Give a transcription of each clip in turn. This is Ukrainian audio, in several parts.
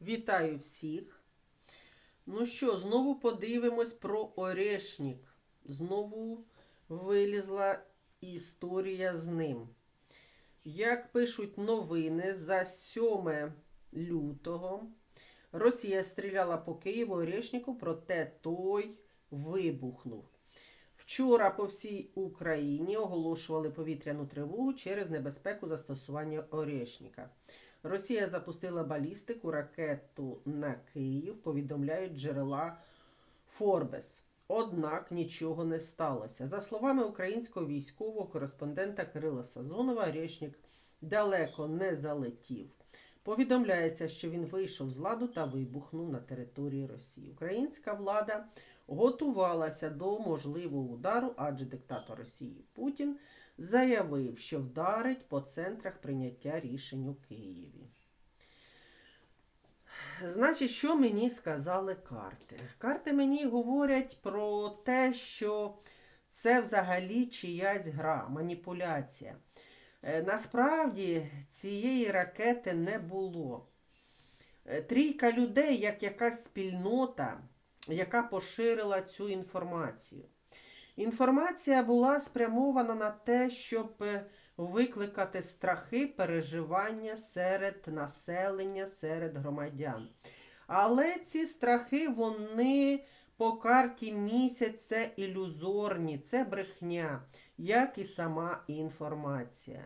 Вітаю всіх. Ну що, знову подивимось про Орешник. Знову вилізла історія з ним. Як пишуть новини, за 7 лютого Росія стріляла по Києву Орешнику, проте той вибухнув. Вчора по всій Україні оголошували повітряну тривогу через небезпеку застосування Орешника. Росія запустила балістику ракету на Київ, повідомляють джерела Форбес. Однак нічого не сталося. За словами українського військового кореспондента Кирила Сазонова, речник далеко не залетів. Повідомляється, що він вийшов з ладу та вибухнув на території Росії. Українська влада готувалася до можливого удару, адже диктатор Росії Путін заявив, що вдарить по центрах прийняття рішень у Києві. Значить, що мені сказали карти? Карти мені говорять про те, що це взагалі чиясь гра, маніпуляція. Е, Насправді цієї ракети не було. Е, Трійка людей, як якась спільнота, яка поширила цю інформацію. Інформація була спрямована на те, щоб е, викликати страхи, переживання серед населення, серед громадян. Але ці страхи, вони по карті місяць це ілюзорні, це брехня, як і сама інформація.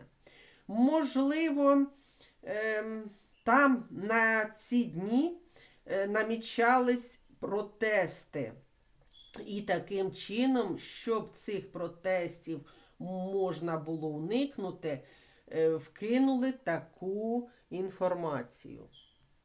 Можливо, ем, там на ці дні е, намічались протести. І таким чином, щоб цих протестів можна було уникнути, е, вкинули таку інформацію.